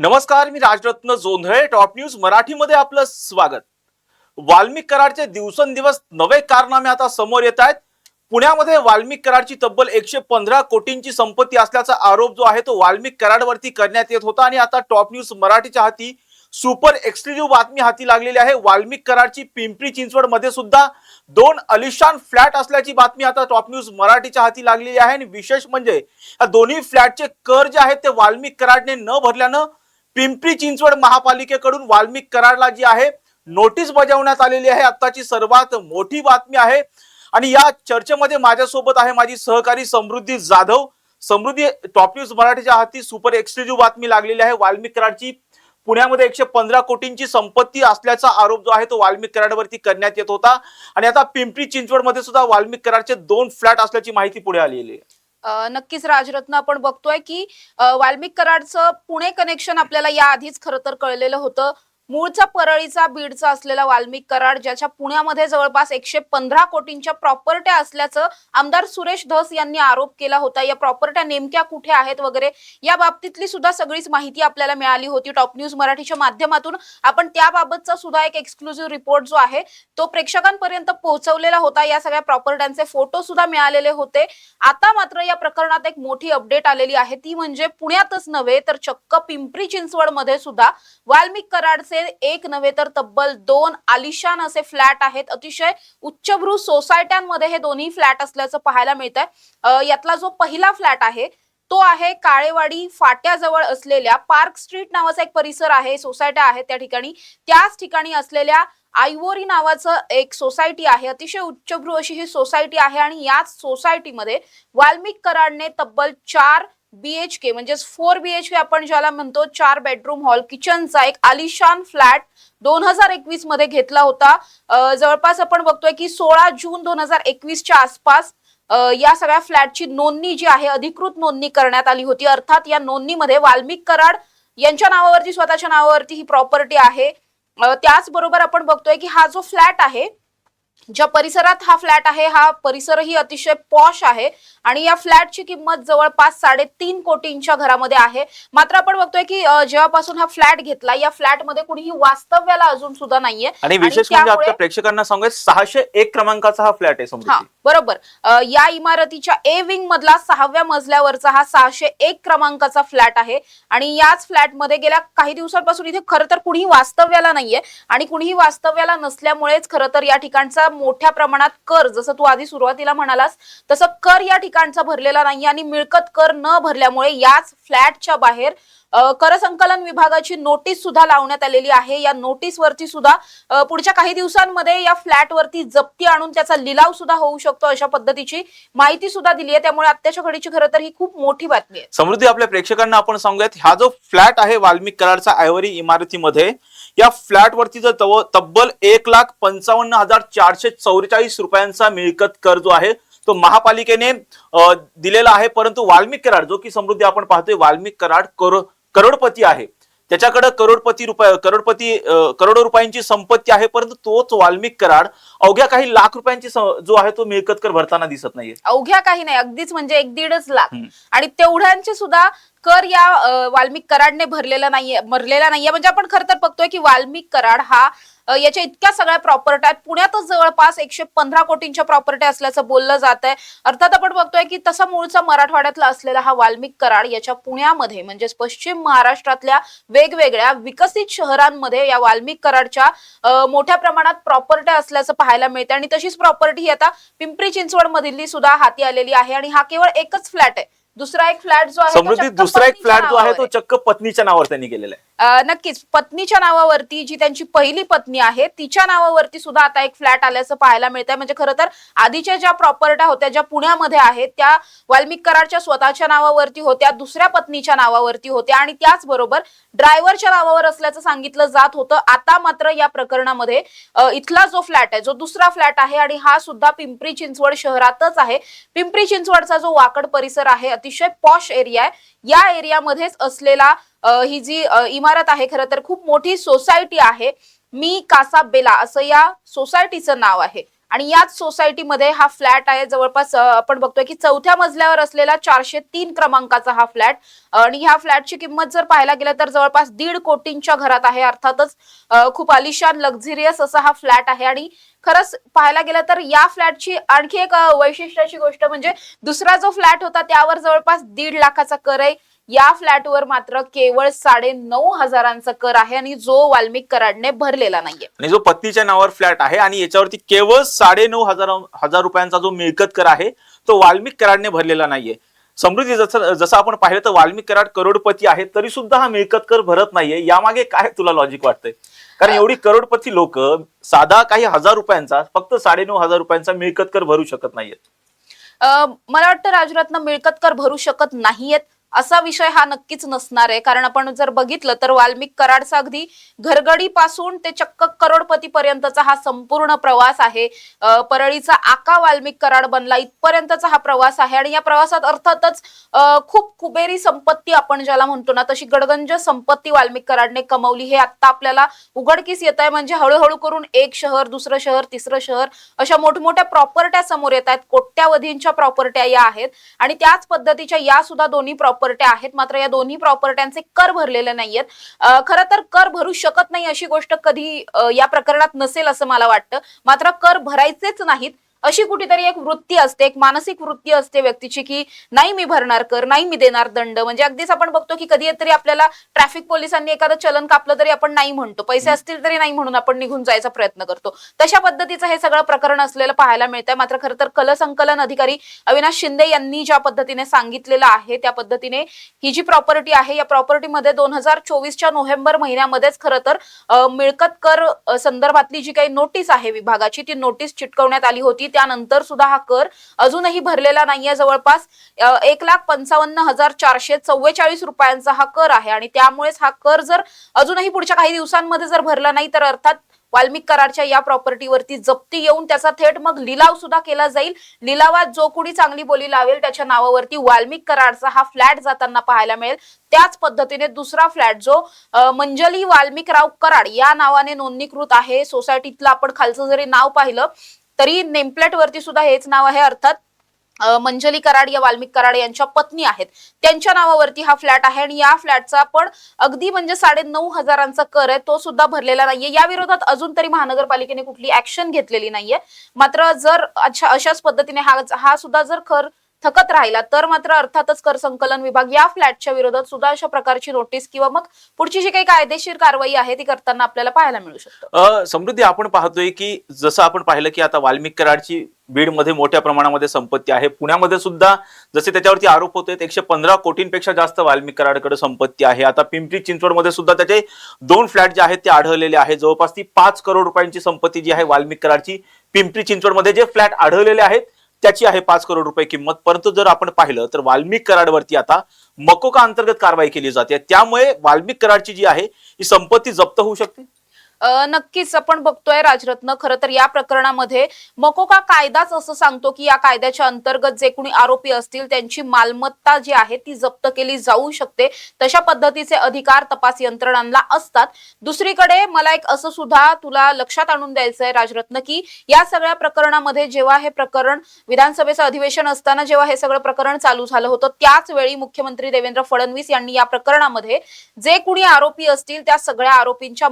नमस्कार मी Rajratna Jondhale top news मराठीमध्ये आपलं स्वागत. वाल्मिक कराडचे दिवसेंदिवस नवे कारनामे आता समोर येत आहेत. पुण्यामध्ये वाल्मिक कराडची तब्बल एकशे पंधरा कोटींची संपत्ती असल्याचा आरोप जो आहे तो वाल्मिक कराडवरती करण्यात येत होता. आणि आता टॉप न्यूज मराठीच्या हाती सुपर एक्सक्लुझिव्ह बातमी हाती लागलेली आहे. वाल्मिक कराडची पिंपरी चिंचवडमध्ये सुद्धा दोन अलिशान फ्लॅट असल्याची बातमी आता टॉप न्यूज मराठीच्या हाती लागलेली आहे. आणि विशेष म्हणजे या दोन्ही फ्लॅटचे कर जे आहेत ते वाल्मिक कराडने न भरल्यानं पिंपरी चिंचवड महापालिकेकडून वाल्मिक कराडला जी आहे नोटीस बजावण्यात आलेली आहे. आत्ताची सर्वात मोठी बातमी आहे. आणि या चर्चेमध्ये माझ्यासोबत आहे माझी सहकारी समृद्धी जाधव. समृद्धी टॉप न्यूज मराठीच्या हाती सुपर एक्सक्लुझिव्ह बातमी लागलेली आहे. वाल्मिक कराडची पुण्यामध्ये एकशे पंधरा कोटींची संपत्ती असल्याचा आरोप जो आहे तो वाल्मिक कराडवरती करण्यात येत होता. आणि आता पिंपरी चिंचवडमध्ये सुद्धा वाल्मिक कराडचे दोन फ्लॅट असल्याची माहिती पुढे आलेली आहे. नक्कीच राजरत्न आपण बघतोय की वाल्मिक कराडचं पुणे कनेक्शन आपल्याला या आधीच खरं तर कळलेलं होतं. मूळचा परळीचा बीडचा असलेला वाल्मिक कराड ज्याच्या पुण्यामध्ये जवळपास एकशे पंधरा कोटींच्या प्रॉपर्ट्या असल्याचं आमदार सुरेश धस यांनी आरोप केला होता. या प्रॉपर्ट्या नेमक्या कुठे आहेत वगैरे या बाबतीतली सुद्धा सगळीच माहिती आपल्याला मिळाली होती. टॉप न्यूज मराठीच्या माध्यमातून आपण त्याबाबतचा सुद्धा एक एक्सक्लुझिव्ह रिपोर्ट जो आहे तो प्रेक्षकांपर्यंत पोहोचवलेला होता. या सगळ्या प्रॉपर्ट्यांचे फोटो सुद्धा मिळालेले होते. आता मात्र या प्रकरणात एक मोठी अपडेट आलेली आहे. ती म्हणजे पुण्यातच नव्हे तर चक्क पिंपरी चिंचवडमध्ये सुद्धा वाल्मिक कराडचे एक नव्हे तर तब्बल दोन आलिशान असे फ्लॅट आहेत. अतिशय उच्चभ्रू सोसायट्यांमध्ये हे दोन्ही फ्लॅट असल्याचं पाहायला मिळत आहे यातला जो पहिला फ्लॅट आहे तो आहे काळेवाडी फाट्याजवळ असलेल्या पार्क स्ट्रीट नावाचा एक परिसर आहे सोसायट्या आहेत त्या ठिकाणी. त्याच ठिकाणी असलेल्या आयवोरी नावाचं एक सोसायटी आहे. अतिशय उच्चभ्रू अशी ही सोसायटी आहे आणि याच सोसायटीमध्ये वाल्मिक कराडने तब्बल चार बीएचके म्हणजेच फोर बीएचके आपण ज्याला म्हणतो चार बेडरूम हॉल किचनचा एक आलिशान फ्लॅट दोन हजार एकवीसमध्ये घेतला होता. जवळपास आपण बघतोय की सोळा जून दोन हजार एकवीसच्या आसपास या सगळ्या फ्लॅटची नोंदणी जी आहे अधिकृत नोंदणी करण्यात आली होती. अर्थात या नोंदणीमध्ये वाल्मिक कराड यांच्या नावावरती स्वतःच्या नावावरती ही प्रॉपर्टी आहे. त्याचबरोबर आपण बघतोय की हा जो फ्लॅट आहे ज्या परिसरात हा फ्लॅट आहे हा परिसरही अतिशय पॉश आहे आणि या फ्लॅटची किंमत जवळपास साडेतीन कोटींच्या घरामध्ये आहे. मात्र आपण बघतोय की जेव्हापासून हा फ्लॅट घेतला या फ्लॅटमध्ये कुणीही वास्तव्याला अजून सुद्धा नाहीये. आणि विशेष म्हणजे प्रेक्षकांना सांगूया सहाशे एक क्रमांकाचा हा फ्लॅट आहे हा बरोबर. या इमारतीच्या ए विंग मधला सहाव्या मजल्यावरचा हा सहाशे एक क्रमांकाचा फ्लॅट आहे. आणि याच फ्लॅटमध्ये गेल्या काही दिवसांपासून इथे खरं तर कुणीही वास्तव्याला नाहीये आणि कुणीही वास्तव्याला नसल्यामुळेच खरं तर या ठिकाणचा मोठ्या प्रमाणात कर जसं तू आधी सुरुवातीला म्हणालास तसं कर या ठिकाणचा भरलेला नाही आणि मिळकत कर न भरल्यामुळे याच फ्लॅटच्या बाहेर कर संकलन विभागाची नोटीस सुद्धा लावण्यात आलेली आहे. या नोटीस वरती सुद्धा पुढच्या काही दिवसांमध्ये या फ्लॅटवरती जप्ती आणून त्याचा लिलाव सुद्धा होऊ शकतो अशा पद्धतीची माहिती सुद्धा दिली आहे. त्यामुळे आत्ताच्या घडीची खरं तर ही खूप मोठी बातमी आहे. समृद्धी आपल्या प्रेक्षकांना आपण सांगूयात हा जो फ्लॅट आहे वाल्मिक कराडचा आयवरी इमारतीमध्ये या फ्लॅट वरती जर तब्बल एक लाख पंचावन्न हजार चारशे चौवेचाळीस रुपयांचा मिळकत कर जो आहे. तो महापालिकेने दिलेला आहे. परंतु वाल्मिक कराड जो की समृद्धी आपण पाहतोय वाल्मिक कराड करो करोडपती आहे. त्याच्याकडे करोडपती रुपये करोडपती करोडो रुपयांची संपत्ती आहे. परंतु तोच वाल्मिक कराड अवघ्या काही लाख रुपयांची जो आहे तो मिळकत कर भरताना दिसत नाहीये. अवघ्या काही नाही. अगदीच म्हणजे एक दीडच लाख. आणि तेवढ्यांचे सुद्धा कर या वाल्मिक कराडने भरलेला नाहीये भरलेला नाहीये. म्हणजे आपण खरं तर बघतोय की वाल्मिक कराड हा याच्या इतक्या सगळ्या प्रॉपर्टी आहेत. पुण्यातच जवळपास एकशे पंधरा कोटींच्या प्रॉपर्टी असल्याचं बोललं जात आहे अर्थात आपण बघतोय की तसा मूळचा मराठवाड्यातला असलेला हा वाल्मिक कराड याच्या पुण्यामध्ये म्हणजेच पश्चिम महाराष्ट्रातल्या वेगवेगळ्या विकसित शहरांमध्ये या वाल्मिक कराडच्या मोठ्या प्रमाणात प्रॉपर्टी असल्याचं पाहायला मिळते आणि तशीच प्रॉपर्टी ही आता पिंपरी चिंचवड मधली सुद्धा हाती आलेली आहे. आणि हा केवळ एकच फ्लॅट आहे. दुसरा एक फ्लॅट जो आहे तो समृद्धी चक्क दुसरा एक फ्लॅट जो आहे तो. चक्क पत्नीच्या नावावर त्यांनी केलेला आहे. नक्कीच. पत्नीच्या नावावरती जी त्यांची पहिली पत्नी आहे तिच्या नावावरती सुद्धा आता एक फ्लॅट आल्याचं पाहायला मिळतंय. म्हणजे खरं तर आधीच्या ज्या प्रॉपर्ट्या होत्या ज्या पुण्यामध्ये आहेत त्या वाल्मिक कराडच्या स्वतःच्या नावावरती होत्या दुसऱ्या पत्नीच्या नावावरती होत्या आणि त्याचबरोबर ड्रायव्हरच्या नावावर असल्याचं सांगितलं जात होतं. आता मात्र या प्रकरणामध्ये इथला जो फ्लॅट आहे जो दुसरा फ्लॅट आहे आणि हा सुद्धा पिंपरी चिंचवड शहरातच आहे. पिंपरी चिंचवडचा जो वाकड परिसर आहे अतिशय पॉश एरिया आहे. या एरियामध्येच असलेला ही जी इमारत आहे खरं तर खूप मोठी सोसायटी आहे. मी कासा बेला असं या सोसायटीचं नाव आहे. आणि याच सोसायटीमध्ये हा फ्लॅट आहे. जवळपास आपण बघतोय की चौथ्या मजल्यावर असलेला चारशे तीन क्रमांकाचा हा फ्लॅट. आणि ह्या फ्लॅटची किंमत जर पाहायला गेलं तर जवळपास दीड कोटींच्या घरात आहे. अर्थातच खूप आलिशान लक्झरियस असा हा फ्लॅट आहे. आणि खरंच पाहायला गेलं तर या फ्लॅटची आणखी एक वैशिष्ट्याची गोष्ट म्हणजे दुसरा जो फ्लॅट होता त्यावर जवळपास दीड लाखाचा कर आहे. या फ्लॅटवर मात्र केवळ साडे नऊ हजारांचा कर आहे आणि जो वाल्मिक कराडने भरलेला नाहीये. आणि जो पत्नीच्या नावावर फ्लॅट आहे आणि याच्यावरती केवळ साडे नऊ हजार हजार रुपयांचा जो मिळकत कर आहे तो वाल्मिक कराडने भरलेला नाहीये. समृद्धी जसं जसं आपण पाहिलं तर वाल्मिक कराड करोडपती आहे तरी सुद्धा हा मिळकत कर भरत नाहीये. यामागे काय तुला लॉजिक वाटतंय? कारण एवढी करोडपती लोक साधा काही हजार रुपयांचा फक्त साडे नऊ हजार रुपयांचा मिळकत कर भरू शकत नाहीयेत. अ, मला वाटतं राजरत्न मिळकत कर भरू शकत नाहीयेत. असा विषय हा नक्कीच नसणार आहे. कारण आपण जर बघितलं तर वाल्मिक कराडचा अगदी घरगडी पासून ते चक्क करोडपती पर्यंतचा हा संपूर्ण प्रवास आहे. परळीचा आका वाल्मिक कराड बनला इथपर्यंतचा हा प्रवास आहे. आणि या प्रवासात अर्थातच खूप कुबेरी संपत्ती आपण ज्याला म्हणतो ना तशी गडगंज संपत्ती वाल्मिक कराडने कमवली. हे आता आपल्याला उघडकीस येत आहे म्हणजे हळूहळू करून एक शहर दुसरं शहर तिसरं शहर अशा मोठमोठ्या प्रॉपर्ट्या समोर येत आहेत कोट्यावधींच्या प्रॉपर्ट्या या आहेत. आणि त्याच पद्धतीच्या या सुद्धा दोन्ही प्रॉपर्टी प्रॉपर्ट्या आहेत. मात्र या दोन्ही प्रॉपर्ट्यांचे कर भरलेले नाहीयेत. खरं तर कर भरू शकत नाही अशी गोष्ट कधी या प्रकरणात नसेल असं मला वाटतं. मात्र कर भरायचेच नाहीत. अशी कुठेतरी एक वृत्ती असते एक मानसिक वृत्ती असते व्यक्तीची की नाही मी भरणार कर नाही मी देणार दंड. म्हणजे अगदीच आपण बघतो की कधी तरी आपल्याला ट्रॅफिक पोलिसांनी एखादं चलन कापलं तरी आपण नाही म्हणतो. पैसे असतील तरी नाही म्हणून आपण निघून जायचा प्रयत्न करतो. तशा पद्धतीचं हे सगळं प्रकरण असलेलं पाहायला मिळतंय. मात्र खरं तर कल संकलन अधिकारी अविनाश शिंदे यांनी ज्या पद्धतीने सांगितलेलं आहे त्या पद्धतीने ही जी प्रॉपर्टी आहे या प्रॉपर्टीमध्ये दोन हजार चोवीसच्या नोव्हेंबर महिन्यामध्येच खरं तर मिळकत कर संदर्भातली जी काही नोटीस आहे विभागाची ती नोटीस चिटकवण्यात आली होती. त्यानंतर सुद्धा हा कर अजूनही भरलेला नाहीये. जवळपास एक लाख पंचावन्न हजार चारशे चव्वेचाळीस रुपयांचा हा कर आहे. आणि त्यामुळेच हा कर जर अजूनही पुढच्या काही दिवसांमध्ये जर भरला नाही तर अर्थात वाल्मिक कराडच्या या प्रॉपर्टीवरती जप्ती येऊन त्याचा थेट मग लिलाव सुद्धा केला जाईल. लिलावात जो कुणी चांगली बोली लावेल त्याच्या नावावरती वाल्मिक कराडचा हा फ्लॅट जाताना पाहायला मिळेल. त्याच पद्धतीने दुसरा फ्लॅट जो मंजली वाल्मिकराव कराड या नावाने नोंदणीकृत आहे. सोसायटीतलं आपण खालचं जरी नाव पाहिलं तरी नेमप्लेट वरती सुद्धा हेच नाव आहे अर्थात मंजली कराड या वाल्मिक कराड यांच्या पत्नी आहेत. त्यांच्या नावावरती हा फ्लॅट आहे आणि या फ्लॅटचा पण अगदी म्हणजे साडे नऊ हजारांचा कर आहे तो सुद्धा भरलेला नाहीये. या विरोधात अजून तरी महानगरपालिकेने कुठली ऍक्शन घेतलेली नाहीये. मात्र जर अशा अशाच पद्धतीने हा हा सुद्धा जर कर थकत राहिला तर मात्र अर्थातच कर संकलन विभाग या फ्लॅटच्या विरोधात सुद्धा अशा प्रकारची नोटीस किंवा मग पुढची जी काही कायदेशीर कारवाई आहे ती करताना आपल्याला पाहायला मिळू शकतं. समृद्धी आपण पाहतोय की जसं आपण पाहिलं की आता वाल्मिक कराडची बीडमध्ये मोठ्या प्रमाणामध्ये संपत्ती आहे. पुण्यामध्ये सुद्धा जसे त्याच्यावरती आरोप होते एकशे पंधरा कोटींपेक्षा जास्त वाल्मिक कराडकडे संपत्ती आहे. आता पिंपरी चिंचवडमध्ये सुद्धा त्याचे दोन फ्लॅट जे आहेत ते आढळलेले आहेत जवळपास ती पाच करोड रुपयांची संपत्ती जी आहे वाल्मिक कराडची पिंपरी चिंचवडमध्ये जे फ्लॅट आढळलेले आहेत त्याची आहे पाच करोड रुपये किंमत. परंतु जर आपण पाहिलं तर वाल्मिक कराडवरती आता मकोका अंतर्गत कारवाई केली जाते. त्यामुळे वाल्मिक कराडची जी आहे ही संपत्ती जप्त होऊ शकते? नक्कीच आपण बघतोय राजरत्न खरं तर या प्रकरणामध्ये. मकोका कायदाच असं सांगतो की या कायद्याच्या अंतर्गत जे कोणी आरोपी असतील त्यांची मालमत्ता जी आहे ती जप्त केली जाऊ शकते. तशा पद्धतीचे अधिकार तपास यंत्रणांना असतात. दुसरीकडे मला एक असं सुद्धा तुला लक्षात आणून द्यायचं आहे राजरत्न की या सगळ्या प्रकरणामध्ये जेव्हा हे प्रकरण विधानसभेचं अधिवेशन असताना जेव्हा हे सगळं प्रकरण चालू झालं होतं त्याच वेळी मुख्यमंत्री देवेंद्र फडणवीस यांनी या प्रकरणामध्ये जे कुणी आरोपी असतील त्या सगळ्या आरोपींच्या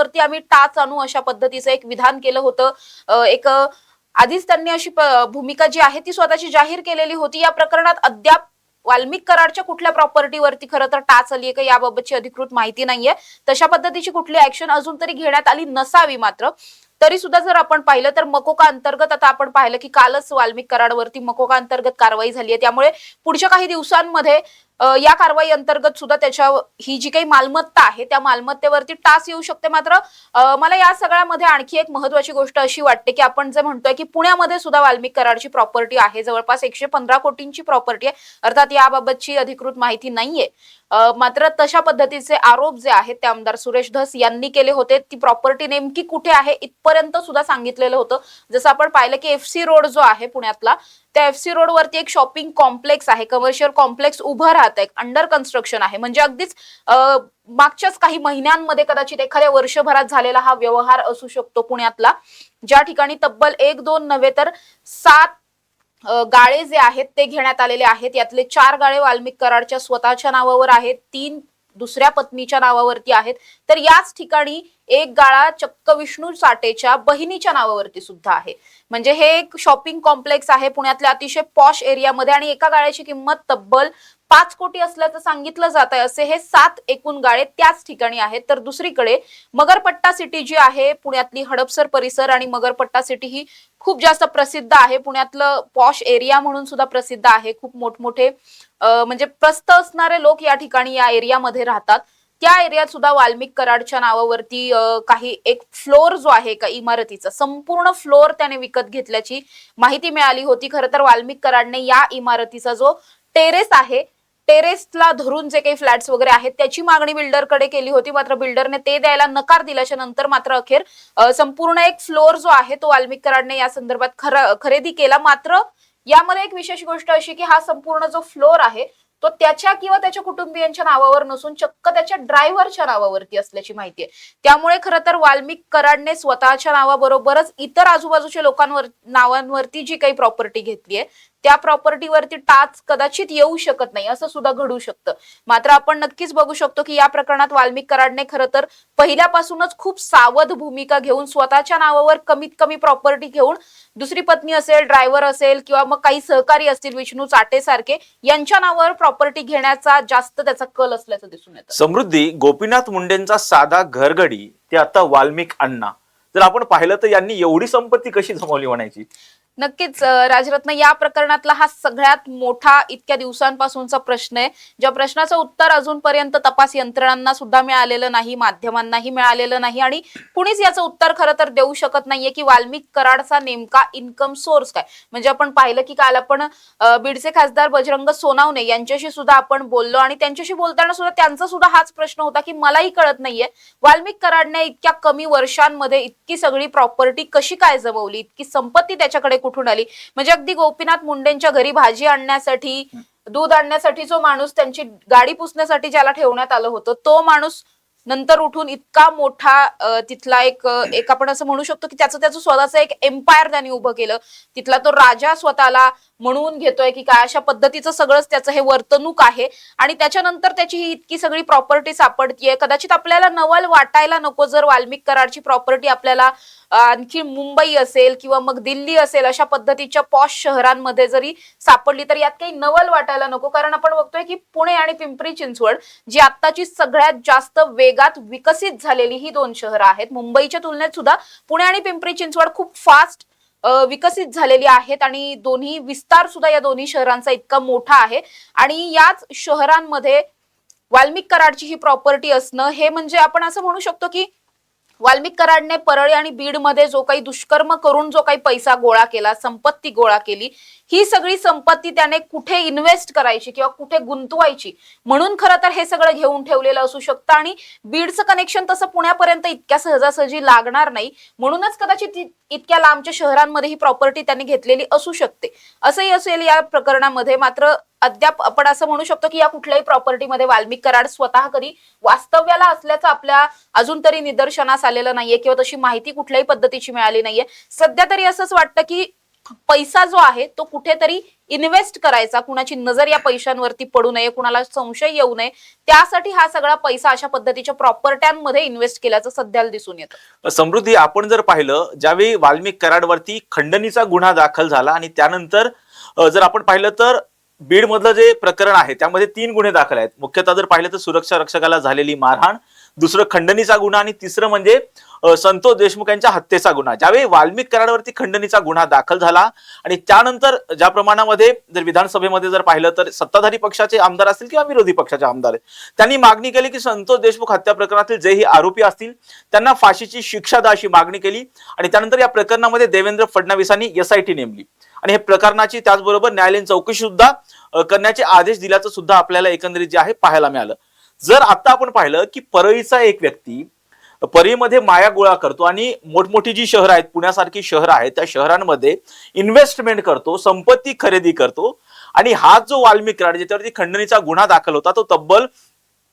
मालमत्तांवरती आम्ही टाच आणू अशा पद्धतीचं एक विधान केलं होतं. एक आधीच त्यांनी अशी भूमिका जी आहे ती स्वतःची जाहीर केलेली होती. या प्रकरणात अद्याप वाल्मिक कराडच्या कुठल्या प्रॉपर्टीवरती खरं तर टाच आली आहे का याबाबतची अधिकृत माहिती नाहीये. तशा पद्धतीची कुठली ऍक्शन अजून तरी घेण्यात आली नसावी मात्र. तरी सुद्धा जर आपण पाहिलं तर मकोका अंतर्गत आता आपण पाहिलं की कालच वाल्मिक कराडवरती मकोका अंतर्गत कारवाई झाली आहे त्यामुळे पुढच्या काही दिवसांमध्ये या कारवाई अंतर्गत सुद्धा त्याच्या ही जी काही मालमत्ता आहे त्या मालमत्तेवरती टास येऊ शकते. मात्र मला या सगळ्यामध्ये आणखी एक महत्वाची गोष्ट अशी वाटते की आपण जे म्हणतोय की पुण्यामध्ये सुद्धा वाल्मिक कराडची प्रॉपर्टी आहे. जवळपास एकशे पंधरा कोटींची प्रॉपर्टी आहे. अर्थात याबाबतची अधिकृत माहिती नाहीये. मात्र तशा पद्धतीचे आरोप जे आहेत ते आमदार सुरेश धस यांनी केले होते. ती प्रॉपर्टी नेमकी कुठे आहे इथपर्यंत सुद्धा सांगितलेलं होतं. जसं आपण पाहिलं की एफ सी रोड जो आहे पुण्यातला त्या एफ सी रोड वरती एक शॉपिंग कॉम्प्लेक्स आहे. कमर्शियल कॉम्प्लेक्स उभं राहत आहे अंडर कन्स्ट्रक्शन आहे. म्हणजे अगदीच मागच्याच काही महिन्यांमध्ये कदाचित एखाद्या वर्षभरात झालेला हा व्यवहार असू शकतो पुण्यातला. ज्या ठिकाणी तब्बल एक दोन नव्हे तर सात गाळे जे आहेत ते घेण्यात आलेले आहेत. यातले चार गाळे वाल्मिक कराडच्या स्वतःच्या नावावर आहेत. तीन दुसऱ्या पत्नीच्या नावावरती आहेत. तर याच ठिकाणी एक गाळा चक्क विष्णू साठेच्या बहिणीच्या नावावरती सुद्धा आहे. म्हणजे हे एक शॉपिंग कॉम्प्लेक्स आहे. पुण्यातल्या अतिशय पॉश एरियामध्ये आणि एका गाळ्याची किंमत तब्बल पाच कोटी असल्याचं सांगितलं जात आहे. असे हे सात एकूण गाळे त्याच ठिकाणी आहेत. तर दुसरीकडे मगरपट्टा सिटी जी आहे पुण्यातली हडपसर परिसर आणि मगरपट्टा सिटी ही खूप जास्त प्रसिद्ध आहे. पुण्यातलं पॉश एरिया म्हणून सुद्धा प्रसिद्ध आहे. खूप मोठमोठे म्हणजे प्रस्त असणारे लोक या ठिकाणी या एरियामध्ये राहतात. त्या एरियात सुद्धा वाल्मिक कराडच्या नावावरती काही एक फ्लोअर जो आहे का इमारतीचा संपूर्ण फ्लोअर त्याने विकत घेतल्याची माहिती मिळाली होती. खरं तर वाल्मिक कराडने या इमारतीचा जो टेरेस आहे टेरेसला धरून जे काही फ्लॅट्स वगैरे आहेत त्याची मागणी बिल्डरकडे केली होती. मात्र बिल्डरने ते द्यायला नकार दिल्याच्या नंतर मात्र अखेर संपूर्ण एक फ्लोअर जो आहे तो वाल्मिक कराडने या संदर्भात खर- खरेदी केला. मात्र यामध्ये एक विशेष गोष्ट अशी की हा संपूर्ण जो फ्लोअर आहे तो त्याच्या किंवा त्याच्या कुटुंबियांच्या नावावर नसून चक्क त्याच्या ड्रायव्हरच्या नावावरती असल्याची माहिती आहे. त्यामुळे खरं तर वाल्मिक कराडने स्वतःच्या नावाबरोबरच इतर आजूबाजूच्या लोकांवर नावांवरती जी काही प्रॉपर्टी घेतली आहे त्या प्रॉपर्टीवरती टाच कदाचित येऊ शकत नाही असं सुद्धा घडू शकतं. मात्र आपण नक्कीच बघू शकतो की या प्रकरणात वाल्मिक कराडने खरं तर पहिल्यापासूनच खूप सावध भूमिका घेऊन स्वतःच्या नावावर कमीत कमी प्रॉपर्टी घेऊन दुसरी पत्नी असेल ड्रायव्हर असेल किंवा मग काही सहकारी असतील विष्णू चाटे सारखे यांच्या नावावर प्रॉपर्टी घेण्याचा जास्त त्याचा कल असल्याचं दिसून येतं. समृद्धी गोपीनाथ मुंडेंचा साधा घरगडी ते आता वाल्मिक अण्णा. जर आपण पाहिलं तर यांनी एवढी संपत्ती कशी जमवली म्हणायची? नक्कीच राजरत्न या प्रकरणातला हा सगळ्यात मोठा इतक्या दिवसांपासूनचा प्रश्न आहे. ज्या प्रश्नाचं उत्तर अजूनपर्यंत तपास यंत्रणांना सुद्धा मिळालेलं नाही माध्यमांनाही मिळालेलं नाही आणि कुणीच याचं उत्तर खरं तर देऊ शकत नाहीये की वाल्मिक कराडचा नेमका इन्कम सोर्स काय. म्हणजे आपण पाहिलं की काल आपण बीडचे खासदार बजरंग सोनावणे यांच्याशी सुद्धा आपण बोललो आणि त्यांच्याशी बोलताना सुद्धा त्यांचा सुद्धा हाच प्रश्न होता की मलाही कळत नाहीये वाल्मिक कराडने इतक्या कमी वर्षांमध्ये इतकी सगळी प्रॉपर्टी कशी काय जमवली? इतकी संपत्ती त्याच्याकडे कुठून आली? म्हणजे अगदी गोपीनाथ मुंडेंच्या घरी भाजी आणण्यासाठी दूध आणण्यासाठी जो माणूस त्यांची गाडी पुसण्यासाठी ज्याला ठेवण्यात आलं होतं तो माणूस नंतर उठून इतका मोठा तिथला एक एक आपण असं म्हणू शकतो की त्याचं त्याचं स्वतःचं एक एम्पायर त्यांनी उभं केलं. तिथला तो राजा स्वतःला म्हणून घेतोय की काय अशा पद्धतीचं सगळंच त्याचं हे वर्तणूक आहे. आणि त्याच्यानंतर त्याची ही इतकी सगळी प्रॉपर्टी सापडतीये. कदाचित आपल्याला नवल वाटायला नको जर वाल्मिक कराडची प्रॉपर्टी आपल्याला आणखी मुंबई असेल किंवा मग दिल्ली असेल अशा पद्धतीच्या पॉश शहरांमध्ये जरी सापडली तर यात काही नवल वाटायला नको. कारण आपण बघतोय की पुणे आणि पिंपरी चिंचवड जी आत्ताची सगळ्यात जास्त वेग वेगात विकसित झालेली ही दोन शहरं आहेत. मुंबईच्या तुलनेत सुद्धा पुणे आणि पिंपरी चिंचवड खूप फास्ट विकसित झालेली आहेत आणि दोन्ही विस्तार सुद्धा या दोन्ही शहरांचा इतका मोठा आहे. आणि याच शहरांमध्ये वाल्मिक कराडची ही प्रॉपर्टी असणं हे म्हणजे आपण असं म्हणू शकतो की वाल्मिक कराडने परळी आणि बीडमध्ये जो काही दुष्कर्म करून जो काही पैसा गोळा केला संपत्ती गोळा केली ही सगळी संपत्ती त्याने कुठे इन्व्हेस्ट करायची किंवा कुठे गुंतवायची? म्हणून खरं तर हे सगळं घेऊन ठेवलेलं असू शकतं आणि बीडचं कनेक्शन तसं पुण्यापर्यंत इतक्या सहजासहजी लागणार नाही. म्हणूनच कदाचित इतक्या लांबच्या शहरांमध्ये ही प्रॉपर्टी त्यांनी घेतलेली असू शकते. असंही असेल या प्रकरणामध्ये मात्र अद्याप आपण असं म्हणू शकतो की या कुठल्याही प्रॉपर्टीमध्ये वाल्मिक कराड स्वतः कधी वास्तव्याला असल्याचं आपल्या अजून तरी निदर्शनास आलेलं नाहीये किंवा तशी माहिती कुठल्याही पद्धतीची मिळाली नाहीये. सध्या तरी असंच वाटतं की पैसा जो आहे तो कुठेतरी इन्व्हेस्ट करायचा. कुणाची नजर या पैशांवरती पडू नये कुणाला संशय येऊ नये. त्यासाठी हा सगळा पैसा अशा पद्धतीच्या प्रॉपर्ट्यांमध्ये इन्व्हेस्ट केल्याचं सध्याला दिसून येतं. समृद्धी आपण जर पाहिलं ज्यावेळी वाल्मिक कराडवरती खंडणीचा गुन्हा दाखल झाला आणि त्यानंतर जर आपण पाहिलं तर बीड मधलं जे प्रकरण आहे त्यामध्ये तीन गुन्हे दाखल आहेत. मुख्यतः जर पाहिलं तर सुरक्षा रक्षकाला झालेली मारहाण दुसरं खंडणीचा गुन्हा आणि तिसरं म्हणजे संतोष देशमुख यांच्या हत्येचा गुन्हा. ज्यावेळी वाल्मिक कराडवरती खंडणीचा गुन्हा दाखल झाला आणि त्यानंतर ज्या प्रमाणामध्ये जर विधानसभेमध्ये जर पाहिलं तर सत्ताधारी पक्षाचे आमदार असतील किंवा विरोधी पक्षाचे आमदार त्यांनी मागणी केली की संतोष देशमुख हत्या प्रकरणातील जेही आरोपी असतील त्यांना फाशीची शिक्षा द्या अशी मागणी केली आणि त्यानंतर या प्रकरणामध्ये देवेंद्र फडणवीसांनी एसआयटी नेमली. आणि हे प्रकरणाची त्याचबरोबर न्यायालयीन चौकशी सुद्धा करण्याचे आदेश दिल्याचं सुद्धा आपल्याला एकंदरीत जे आहे पाहायला मिळालं. जर आता आपण पाहिलं की परळीचा एक व्यक्ती परीमध्ये माया गोळा करतो आणि मोठमोठी जी शहरं आहेत पुण्यासारखी शहरं आहेत त्या शहरांमध्ये इन्व्हेस्टमेंट करतो संपत्ती खरेदी करतो आणि हा जो वाल्मिक राड ज्याच्यावरती खंडणीचा गुन्हा दाखल होता तो तब्बल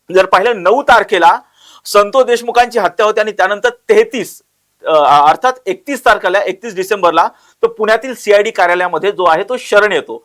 जर पाहिलं नऊ तारखेला संतोष देशमुखांची हत्या होती आणि त्यानंतर तेहतीस अर्थात एकतीस तारखेला एकतीस डिसेंबरला तो पुण्यातील सीआयडी कार्यालयामध्ये जो आहे तो शरण येतो.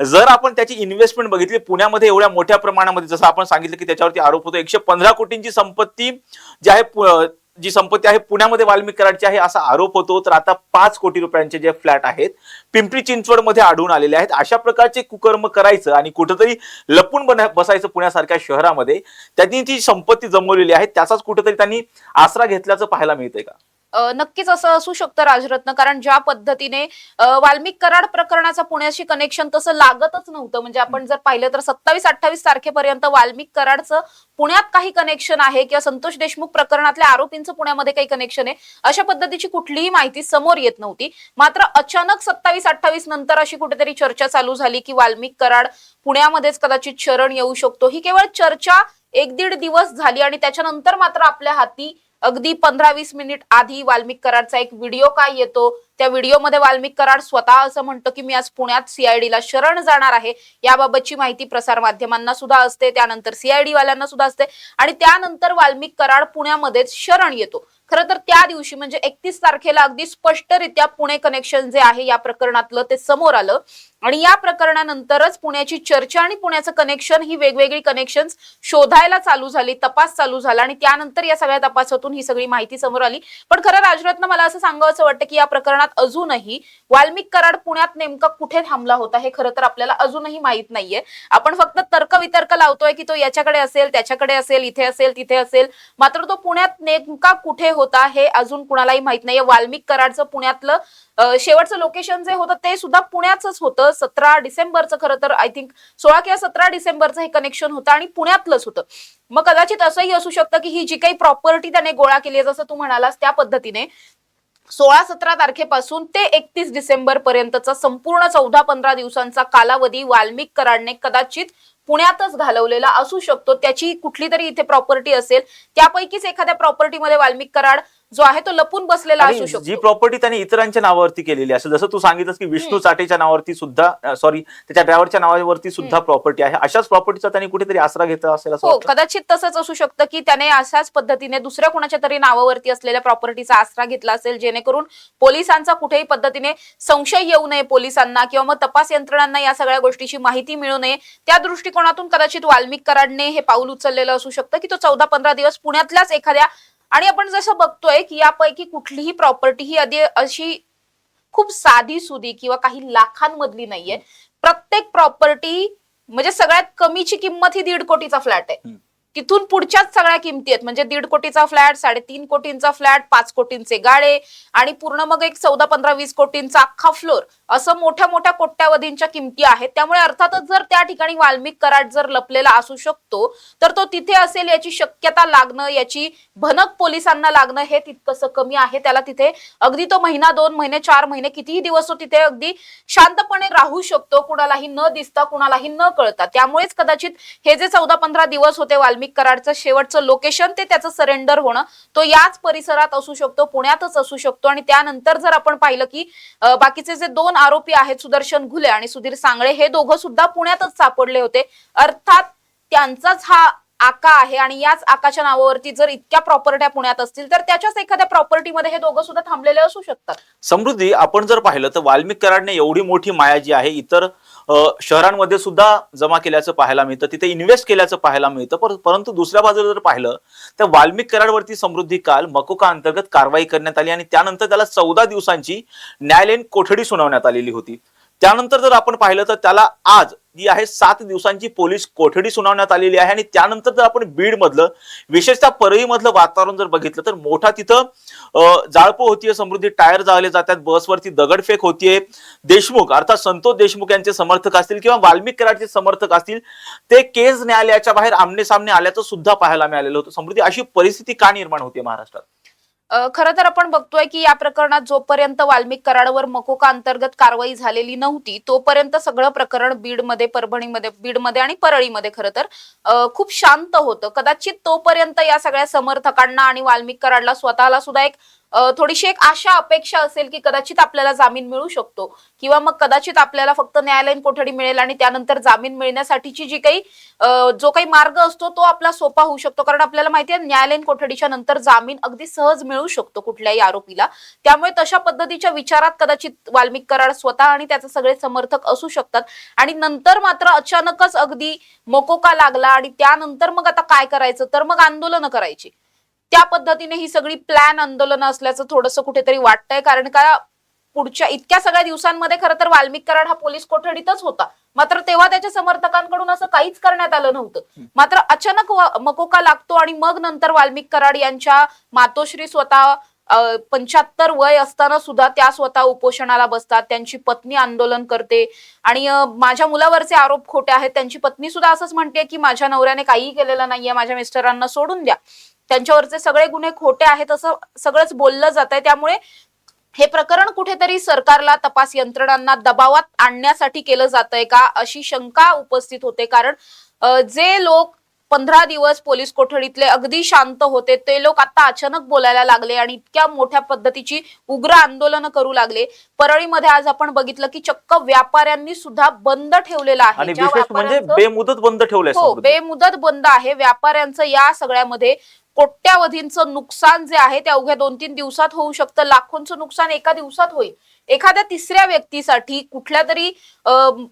जर आपण त्याची इन्व्हेस्टमेंट बघितली पुण्यामध्ये एवढ्या मोठ्या प्रमाणामध्ये जसं आपण सांगितलं की त्याच्यावरती आरोप होतो एकशे पंधरा कोटींची संपत्ती जी आहे जी संपत्ती आहे पुण्यामध्ये वाल्मिक कराडची आहे असा आरोप होतो. तर आता पाच कोटी रुपयांचे जे फ्लॅट आहेत पिंपरी चिंचवडमध्ये आढळून आलेले आहेत. अशा प्रकारचे कुकर्म करायचं आणि कुठंतरी लपून बन बसायचं पुण्यासारख्या शहरामध्ये त्यांनी जी संपत्ती जमवलेली आहे. त्याचाच कुठेतरी त्यांनी आसरा घेतल्याचं पाहायला मिळतंय का? नक्कीच असं असू शकतं राजरत्न कारण ज्या पद्धतीने वाल्मिक कराड प्रकरणाचं पुण्याशी कनेक्शन तसं लागतच नव्हतं. म्हणजे आपण जर पाहिलं तर सत्तावीस अठ्ठावीस तारखेपर्यंत वाल्मिक कराडचं पुण्यात काही कनेक्शन आहे किंवा संतोष देशमुख प्रकरणातल्या आरोपींचं पुण्यामध्ये काही कनेक्शन आहे अशा पद्धतीची कुठलीही माहिती समोर येत नव्हती. मात्र अचानक सत्तावीस अठ्ठावीस नंतर अशी कुठेतरी चर्चा चालू झाली की वाल्मिक कराड पुण्यामध्येच कदाचित शरण येऊ शकतो. ही केवळ चर्चा एक दीड दिवस झाली आणि त्याच्यानंतर मात्र आपल्या हाती अगदी पंधरा वीस मिनिट आधी वाल्मिक कराडचा एक व्हिडिओ काय येतो त्या व्हिडिओमध्ये वाल्मिक कराड स्वतः असं म्हणतो की मी आज पुण्यात सीआयडीला शरण जाणार आहे. याबाबतची माहिती प्रसार माध्यमांना सुद्धा असते त्यानंतर सीआयडी वाल्यांना सुद्धा असते आणि त्यानंतर वाल्मिक कराड पुण्यामध्येच शरण येतो. खरं तर त्या दिवशी म्हणजे एकतीस तारखेला अगदी स्पष्टरित्या पुणे कनेक्शन जे आहे या प्रकरणातलं ते समोर आलं. आणि या प्रकरणानंतरच पुण्याची चर्चा आणि पुण्याचं कनेक्शन ही वेगवेगळी कनेक्शन शोधायला चालू झाली तपास चालू झाला आणि त्यानंतर या सगळ्या तपासातून ही सगळी माहिती समोर आली. पण खरं राजरत्न मला असं सांगावं वाटतं की या प्रकरणात अजूनही वाल्मिक कराड पुण्यात नेमका कुठे थांबला होता हे खरं तर आपल्याला अजूनही माहीत नाहीये. आपण फक्त तर्क वितर्क लावतोय की तो याच्याकडे असेल त्याच्याकडे असेल इथे असेल तिथे असेल. मात्र तो पुण्यात नेमका कुठे होता हे अजून कुणालाही माहीत नाहीये. वाल्मिक कराडचं पुण्यातलं शेवटचं लोकेशन जे होतं ते सुद्धा पुण्याचंच होतं. सतरा डिसेंबरचं खरं तर आय थिंक सोळा किंवा सतरा डिसेंबरचं हे कनेक्शन होतं आणि पुण्यातलंच होतं. मग कदाचित असंही असू शकतं की ही जी काही प्रॉपर्टी त्याने गोळा केली आहे जसं तू म्हणालास त्या पद्धतीने सोळा सतरा तारखेपासून ते एकतीस डिसेंबर पर्यंतचा संपूर्ण चौदा पंधरा दिवसांचा कालावधी वाल्मिक कराडने कदाचित पुण्यातच घालवलेला असू शकतो. त्याची कुठली तरी इथे प्रॉपर्टी असेल त्यापैकीच एखाद्या प्रॉपर्टीमध्ये वाल्मिक कराड जो आहे तो लपून बसलेला असू जी शकतो प्रॉपर्टी त्यांनी इतरांच्या नावावरती केलेली असेल जसं तू सांगितलंस की विष्णू. चाटेच्या नावावरती सुद्धा सॉरी त्याच्या ड्रायव्हरच्या नावावरती सुद्धा प्रॉपर्टी आहे. अशाच प्रॉपर्टीचा त्यांनी कुठेतरी आसरा घेतला असेल असं हो कदाचित तसंच असू शकतं की त्याने अशाच पद्धतीने दुसऱ्या कोणाच्या तरी नावावरती असलेल्या प्रॉपर्टीचा आसरा घेतला असेल जेणेकरून पोलिसांचा कुठेही पद्धतीने संशय येऊ नये पोलिसांना किंवा मग तपास यंत्रणांना या सगळ्या गोष्टीची माहिती मिळू नये. त्या दृष्टिकोनातून कदाचित वाल्मिक कराडने हे पाऊल उचललेलं असू शकतं की तो चौदा पंधरा दिवस पुण्यातल्याच एखाद्या आणि आपण जसं बघतोय की यापैकी कुठलीही प्रॉपर्टी ही आधी अशी खूप साधी सुधी किंवा काही लाखांमधली नाहीये. प्रत्येक प्रॉपर्टी म्हणजे सगळ्यात कमीची किंमत ही दीड कोटीचा फ्लॅट आहे. तिथून पुढच्याच सगळ्या किमती आहेत. म्हणजे दीड कोटीचा फ्लॅट साडेतीन कोटींचा फ्लॅट पाच कोटींचे गाळे आणि पूर्ण मग एक चौदा पंधरा वीस कोटींचा अख्खा फ्लोर असं मोठ्या मोठ्या कोट्यावधींच्या किमती आहेत. त्यामुळे अर्थातच जर त्या ठिकाणी वाल्मिक कराड जर लपलेला असू शकतो तर तो तिथे असेल याची शक्यता लागणं याची भनक पोलिसांना लागणं हे तितकंसं कमी आहे त्याला तिथे अगदी तो महिना दोन महिने चार महिने कितीही दिवस तो तिथे अगदी शांतपणे राहू शकतो. कुणालाही न दिसता कुणालाही न कळता. त्यामुळेच कदाचित हे जे चौदा पंधरा दिवस होते वाल्मिक कराडचं शेवटचं लोकेशन ते त्याचं सरेंडर होणं तो याच परिसरात असू शकतो पुण्यातच असू शकतो. आणि त्यानंतर जर आपण पाहिलं की बाकीचे जे दोन आरोपी आहेत सुदर्शन घुले आणि सुधीर सांगळे हे दोघं सुद्धा पुण्यातच सापडले होते. अर्थात त्यांचाच हा आका आहे आणि याच आकाच्या नावावरती जर इतक्या प्रॉपर्ट्या पुण्यात असतील तर त्याच्याच एखाद्या प्रॉपर्टीमध्ये हे दोघं सुद्धा थांबलेले असू शकतात. समृद्धी आपण जर पाहिलं तर वाल्मिक कराडने एवढी मोठी माया जी आहे इतर शहरांमध्ये सुद्धा जमा केल्याचं पाहायला मिळतं तिथे इन्व्हेस्ट केल्याचं पाहायला मिळतं पर- परंतु दुसऱ्या बाजूला जर पाहिलं तर वाल्मिक कराडवरती समृद्धी काल मकोका अंतर्गत कारवाई करण्यात आली आणि त्यानंतर त्याला चौदा दिवसांची न्यायालयीन कोठडी सुनावण्यात आलेली होती. त्यानंतर जर आपण पाहिलं तर त्याला आज जी आहे सात दिवसांची पोलीस कोठडी सुनावण्यात आलेली आहे. आणि त्यानंतर जर आपण बीड मधलं विशेषतः परळी मधलं वातावरण जर बघितलं तर मोठा तिथं अं, जाळपो होतीये समृद्धी टायर जाळले जातात बसवरती दगडफेक होतीये. देशमुख अर्थात संतोष देशमुख यांचे समर्थक असतील किंवा वाल्मिक कराडचे समर्थक असतील ते केज न्यायालयाच्या बाहेर आमने सामने आल्याचं सुद्धा पाहायला मिळालेलं होतं. समृद्धी अशी परिस्थिती का निर्माण होते महाराष्ट्रात? खर तर आपण बघतोय की या प्रकरणात जोपर्यंत वाल्मिक कराडवर मकोका अंतर्गत कारवाई झालेली नव्हती तोपर्यंत सगळं प्रकरण बीडमध्ये परभणीमध्ये बीडमध्ये आणि परळीमध्ये खरं तर खूप शांत होतं. कदाचित तोपर्यंत या सगळ्या समर्थकांना आणि वाल्मिक कराडला स्वतःला सुद्धा एक थोडीशी एक आशा अपेक्षा असेल की कदाचित आपल्याला जामीन मिळू शकतो. किंवा मग कदाचित आपल्याला फक्त न्यायालयीन कोठडी मिळेल आणि त्यानंतर जामीन मिळण्यासाठीची जी काही जो काही मार्ग असतो तो आपला सोपा होऊ शकतो. कारण आपल्याला माहिती आहे न्यायालयीन कोठडीच्या नंतर जामीन अगदी सहज मिळू शकतो कुठल्याही आरोपीला. त्यामुळे तशा पद्धतीच्या विचारात कदाचित वाल्मिक कराड स्वतः आणि त्याचे सगळे समर्थक असू शकतात. आणि नंतर मात्र अचानकच अगदी मोकोका लागला आणि त्यानंतर मग आता काय करायचं? तर मग आंदोलनं करायची. त्या पद्धतीने ही सगळी प्लॅन आंदोलन असल्याचं थोडंसं कुठेतरी वाटतंय. कारण का पुढच्या इतक्या सगळ्या दिवसांमध्ये खरं तर वाल्मिक कराड हा पोलीस कोठडीतच होता. मात्र तेव्हा त्याच्या समर्थकांकडून असं काहीच करण्यात आलं नव्हतं. मात्र अचानक मकोका लागतो आणि मग नंतर वाल्मिक कराड यांच्या मातोश्री स्वतः पंच्याहत्तर वय असताना सुद्धा त्या स्वतः उपोषणाला बसतात. त्यांची पत्नी आंदोलन करते. आणि माझ्या मुलावरचे आरोप खोटे आहेत. त्यांची पत्नी सुद्धा असंच म्हणते की माझ्या नवऱ्याने काहीही केलेलं नाहीये. माझ्या मिस्टरांना सोडून द्या. त्यांच्यावरचे सगळे गुन्हे खोटे आहेत असं सगळंच बोललं जात आहे त्यामुळे हे प्रकरण कुठेतरी सरकारला तपास यंत्रणांना दबावात आणण्यासाठी केलं जात आहे का अशी शंका उपस्थित होते. कारण जे लोक पंधरा दिवस पोलीस कोठडीतले अगदी शांत होते. ते लोक आता अचानक बोलायला लागले आणि इतक्या मोठ्या पद्धतीची उग्र आंदोलनं करू लागले. परळीमध्ये आज आपण बघितलं की चक्क व्यापाऱ्यांनी सुद्धा बंद ठेवलेला आहे. म्हणजे बेमुदत बंद ठेवलंय हो. बेमुदत बंद आहे. व्यापाऱ्यांचं या सगळ्यामध्ये कोट्यावधींचं नुकसान जे आहे ते अवघ्या दोन तीन दिवसात होऊ शकतं. लाखोंचं नुकसान एका दिवसात होईल. एखाद्या तिसऱ्या व्यक्तीसाठी कुठल्या तरी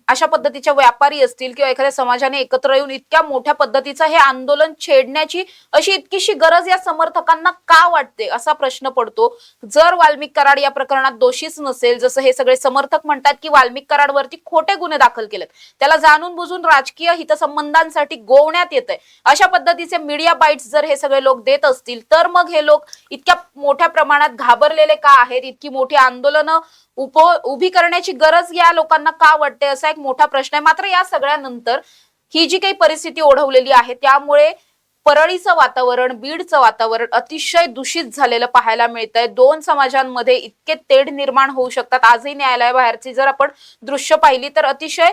अशा पद्धतीच्या व्यापारी असतील किंवा एखाद्या समाजाने एकत्र येऊन इतक्या मोठ्या पद्धतीचं हे आंदोलन छेडण्याची अशी इतकीशी गरज या समर्थकांना का वाटते? असा प्रश्न पडतो. जर वाल्मिक कराड या प्रकरणात दोषीच नसेल जसं हे सगळे समर्थक म्हणतात की वाल्मिक कराडवरती खोटे गुन्हे दाखल केलेत. त्याला जाणून बुजून राजकीय हितसंबंधांसाठी गोवण्यात येत आहे अशा पद्धतीचे मीडिया बाईट्स जर हे सगळे लोक देत असतील तर मग हे लोक इतक्या मोठ्या प्रमाणात घाबरलेले का आहेत? इतकी मोठी आंदोलनं उप उभी करण्याची गरज या लोकांना का वाटते? असा एक मोठा प्रश्न आहे. मात्र या सगळ्यानंतर ही जी काही परिस्थिती ओढवलेली आहे त्यामुळे परळीचं वातावरण बीडचं वातावरण अतिशय दूषित झालेलं पाहायला मिळत आहे दोन समाजांमध्ये इतके तेढ निर्माण होऊ शकतात. आजही न्यायालयाबाहेरची जर आपण दृश्य पाहिली तर अतिशय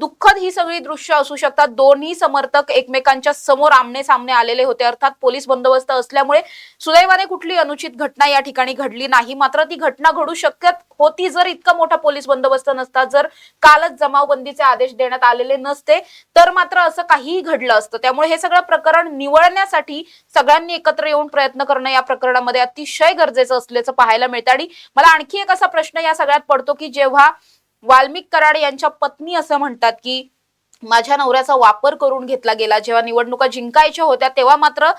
दुःखद ही सगळी दृश्य असू शकतात. दोन्ही समर्थक एकमेकांच्या समोर आमने सामने आलेले होते. अर्थात पोलीस बंदोबस्त असल्यामुळे सुदैवाने कुठली अनुचित घटना या ठिकाणी घडली नाही. मात्र ती घटना घडू शक्यत होती जर इतका मोठा पोलीस बंदोबस्त नसता जर कालच जमावबंदीचे आदेश देण्यात आलेले नसते तर मात्र असं काहीही घडलं असतं. त्यामुळे हे सगळं प्रकरण निवळण्यासाठी सगळ्यांनी एकत्र येऊन प्रयत्न करणं या प्रकरणामध्ये अतिशय गरजेचं असल्याचं पाहायला मिळतं. आणि मला आणखी एक असा प्रश्न या सगळ्यात पडतो की जेव्हा वाल्मिक कराड यांच्या पत्नी असं म्हणतात की माझ्या नवऱ्याचा वापर करून घेतला गेला जेव्हा निवडणुका जिंकायच्या होत्या तेव्हा मात्र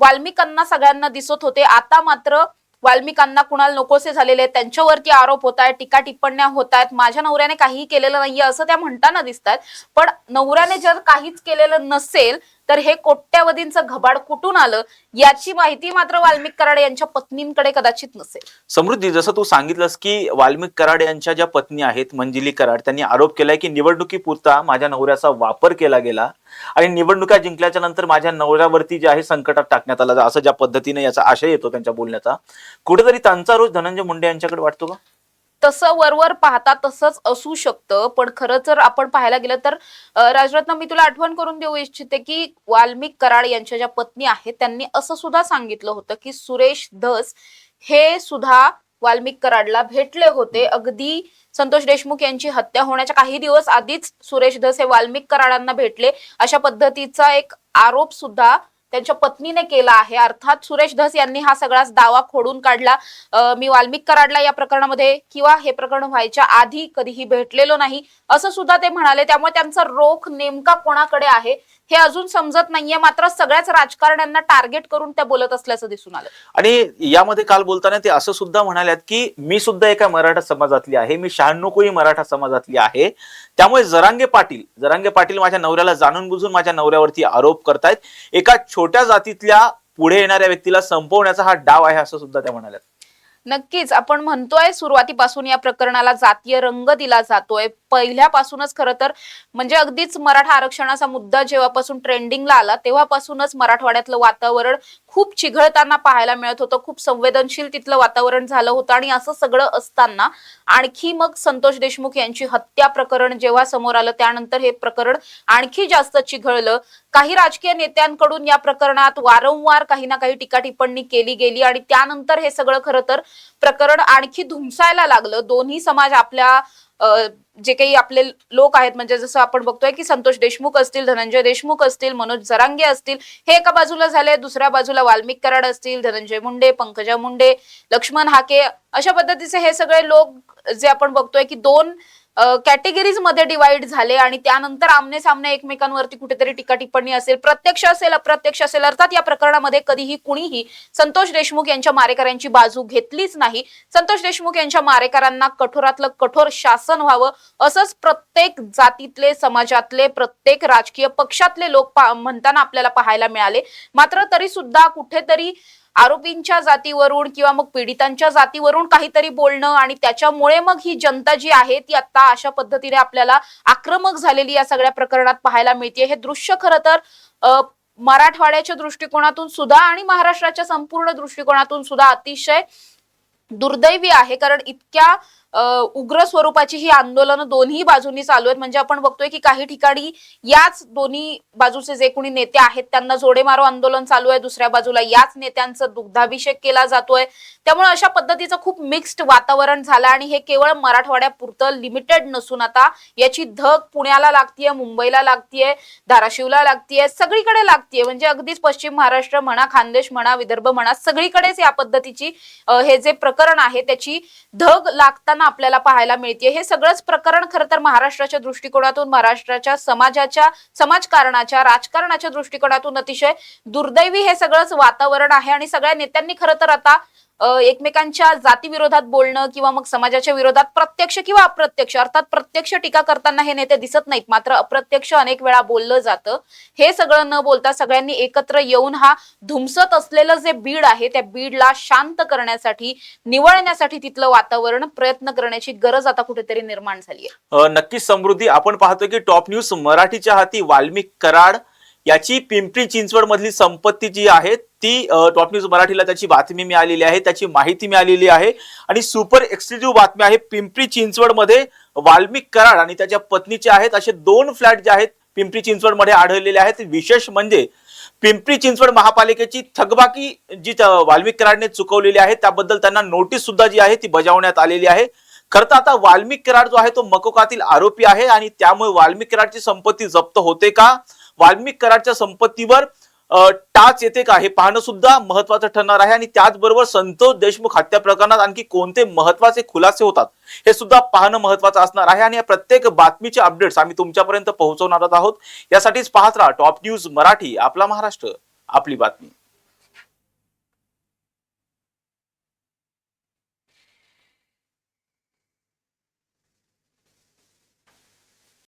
वाल्मिकांना सगळ्यांना दिसत होते. आता मात्र वाल्मिकांना कुणाला नकोसे झालेले आहेत त्यांच्यावरती आरोप होत आहेत टीका टिप्पण्या होत आहेत. माझ्या नवऱ्याने काहीही केलेलं नाहीये असं त्या म्हणताना दिसतात पण नवऱ्याने जर काहीच केलेलं नसेल तर हे कोट्यावधींचं घबाड कुठून आलं याची माहिती मात्र वाल्मिक कराड यांच्या पत्नींकडे कदाचित नसेल. समृद्धी जसं तू सांगितलंस की वाल्मिक कराड यांच्या ज्या पत्नी आहेत मंजिली कराड त्यांनी आरोप केलाय की निवडणुकीपुरता माझ्या नवऱ्याचा वापर केला गेला आणि निवडणुका जिंकल्याच्या नंतर माझ्या नवऱ्यावरती जे आहे संकटात टाकण्यात आलं. असं ज्या पद्धतीने याचा आशय येतो त्यांच्या बोलण्याचा. कुठेतरी त्यांचा रोज धनंजय मुंडे यांच्याकडे वाटतो का? तसं वरवर पाहता तसंच असू शकतं. पण खरं जर आपण पाहायला गेलं तर राजरत्न मी तुला आठवण करून देऊ इच्छिते की वाल्मिक कराड यांच्या ज्या पत्नी आहेत त्यांनी असं सुद्धा सांगितलं होतं की सुरेश धस हे सुद्धा वाल्मिक कराडला भेटले होते. अगदी संतोष देशमुख यांची हत्या होण्याच्या काही दिवस आधीच सुरेश धस हे वाल्मिक कराडांना भेटले. अशा पद्धतीचा एक आरोप सुद्धा त्यांच्या पत्नीने केला आहे. अर्थात सुरेश धस यांनी हा सगळाच दावा खोडून काढला. मी वाल्मिक कराडला या प्रकरणामध्ये किंवा हे प्रकरण व्हायच्या आधी कधीही भेटलेलो नाही असं सुद्धा ते म्हणाले. त्यामुळे त्यांचा रोख नेमका कोणाकडे आहे? हे अजून समजत नाहीये मात्र सगळ्याच राजकारण्यांना टार्गेट करून त्या बोलत असल्याचं दिसून आलं आणि यामध्ये काल बोलताना ते असं सुद्धा म्हणाल्यात की मी सुद्धा एका मराठा समाजातली आहे मी शहाण्णव मराठा समाजातली आहे. त्यामुळे जरांगे पाटील जरांगे पाटील माझ्या नवऱ्याला जाणून बुजून माझ्या नवऱ्यावरती आरोप करतायत. एका छोट्या जातीतल्या पुढे येणाऱ्या व्यक्तीला संपवण्याचा हा डाव आहे असं सुद्धा त्या म्हणाल्यात. नक्कीच. आपण म्हणतोय सुरुवातीपासून या प्रकरणाला जातीय रंग दिला जातोय. पहिल्यापासूनच खरं तर म्हणजे अगदीच मराठा आरक्षणाचा मुद्दा जेव्हापासून ट्रेंडिंगला आला तेव्हापासूनच मराठवाड्यातलं वातावरण खूप चिघळताना पाहायला मिळत होतं. खूप संवेदनशील तिथलं वातावरण झालं होतं. आणि असं सगळं असताना आणखी मग संतोष देशमुख यांची हत्या प्रकरण जेव्हा समोर आलं त्यानंतर हे प्रकरण आणखी जास्त चिघळलं. काही राजकीय नेत्यांकडून या प्रकरणात वारंवार काही ना काही टीका टिप्पणी केली गेली आणि त्यानंतर हे सगळं खरं तर प्रकरण आणखी धुमसायला लागलं. दोन्ही समाज आपल्या जे काही आपले लोक आहेत म्हणजे जसं आपण बघतोय की संतोष देशमुख असतील धनंजय देशमुख असतील मनोज जरांगे असतील हे एका बाजूला झाले दुसऱ्या बाजूला वाल्मिक कराड असतील धनंजय मुंडे पंकजा मुंडे लक्ष्मण हाके अशा पद्धतीचे हे सगळे लोक जे आपण बघतोय की दोन कॅटेगरीजमध्ये डिवाइड झाले आणि त्यानंतर आमने सामने एकमेकांवरती कुठेतरी टीका टिप्पणी असेल प्रत्यक्ष असेल अप्रत्यक्ष असेल अर्थात या प्रकरणामध्ये कधीही कुणीही संतोष देशमुख यांच्या मारेकऱ्यांची बाजू घेतलीच नाही. संतोष देशमुख यांच्या मारेकरांना कठोरातलं कठोर शासन व्हावं असंच प्रत्येक जातीतले समाजातले प्रत्येक राजकीय पक्षातले लोक म्हणताना आपल्याला पाहायला मिळाले. मात्र तरी सुद्धा कुठेतरी आरोपींच्या जातीवरून किंवा मग पीडितांच्या जातीवरून काहीतरी बोलणं आणि त्याच्यामुळे मग ही जनता जी आहे ती आता अशा पद्धतीने आपल्याला आक्रमक झालेली या सगळ्या प्रकरणात पाहायला मिळते हे दृश्य खरं तर मराठवाड्याच्या दृष्टिकोनातून सुद्धा आणि महाराष्ट्राच्या संपूर्ण दृष्टिकोनातून सुद्धा अतिशय दुर्दैवी आहे. कारण इतक्या उग्र स्वरूपाची ही आंदोलनं दोन्ही बाजूंनी चालू आहेत. म्हणजे आपण बघतोय की काही ठिकाणी याच दोन्ही बाजूचे जे कोणी नेते आहेत त्यांना जोडे मारो आंदोलन चालू आहे. दुसऱ्या बाजूला याच नेत्यांचा दुग्धाभिषेक केला जातोय. त्यामुळे अशा पद्धतीचं खूप मिक्स्ड वातावरण झालं आणि हे केवळ मराठवाड्यापुरतं लिमिटेड नसून आता याची धग पुण्याला लागतीये मुंबईला लागतीये धाराशिवला लागतीये सगळीकडे लागतीये. म्हणजे अगदीच पश्चिम महाराष्ट्र म्हणा खानदेश म्हणा विदर्भ म्हणा सगळीकडेच या पद्धतीची हे जे प्रकरण आहे त्याची धग लागताना आपल्याला पाहायला मिळते हे सगळंच प्रकरण खरं तर महाराष्ट्राच्या दृष्टिकोनातून महाराष्ट्राच्या समाजाच्या समाजकारणाच्या राजकारणाच्या दृष्टिकोनातून अतिशय दुर्दैवी हे सगळंच वातावरण आहे. आणि सगळ्या नेत्यांनी खरं तर आता एकमेकांच्या जातीविरोधात बोलणं किंवा मग समाजाच्या विरोधात प्रत्यक्ष किंवा अप्रत्यक्ष अर्थात प्रत्यक्ष टीका करताना हे नेते दिसत नाहीत. मात्र अप्रत्यक्ष अनेक वेळा बोललं जातं. हे सगळं न बोलता सगळ्यांनी एकत्र येऊन हा धुमसत असलेलं जे बीड आहे त्या बीडला शांत करण्यासाठी निवळण्यासाठी तिथलं वातावरण प्रयत्न करण्याची गरज आता कुठेतरी निर्माण झाली आहे. नक्कीच समृद्धी आपण पाहतो की टॉप न्यूज मराठीच्या हाती वाल्मिक कराड याची पिंपरी चिंचवड मधली संपत्ती जी आहे ती टॉप न्यूज मराठीला त्याची बातमी मिळालेली आहे त्याची माहिती मिळालेली आहे. आणि सुपर एक्सक्लुझिव्ह बातमी आहे पिंपरी चिंचवडमध्ये वाल्मिक कराड आणि त्याच्या पत्नीचे आहेत असे दोन फ्लॅट जे आहेत पिंपरी चिंचवडमध्ये आढळलेले आहेत. विशेष म्हणजे पिंपरी चिंचवड महापालिकेची थकबाकी जी वाल्मिक कराडने चुकवलेली आहे त्याबद्दल त्यांना नोटीस सुद्धा जी आहे ती बजावण्यात आलेली आहे. खरं तर आता वाल्मिक कराड जो आहे तो मकोकातील आरोपी आहे आणि त्यामुळे वाल्मिक कराडची संपत्ती जप्त होते का? वाल्मिक कराडच्या संपत्तीवर टाच येते का हे पाहणं सुद्धा महत्वाचं ठरणार आहे. आणि त्याचबरोबर संतोष देशमुख हत्या प्रकरणात आणखी कोणते महत्त्वाचे खुलासे होतात हे सुद्धा पाहणं महत्वाचं असणार आहे. आणि या प्रत्येक बातमीचे अपडेट्स आम्ही तुमच्यापर्यंत पोहोचवणार आहोत. यासाठीच पाहत राहा. टॉप न्यूज मराठी आपला महाराष्ट्र आपली बातमी.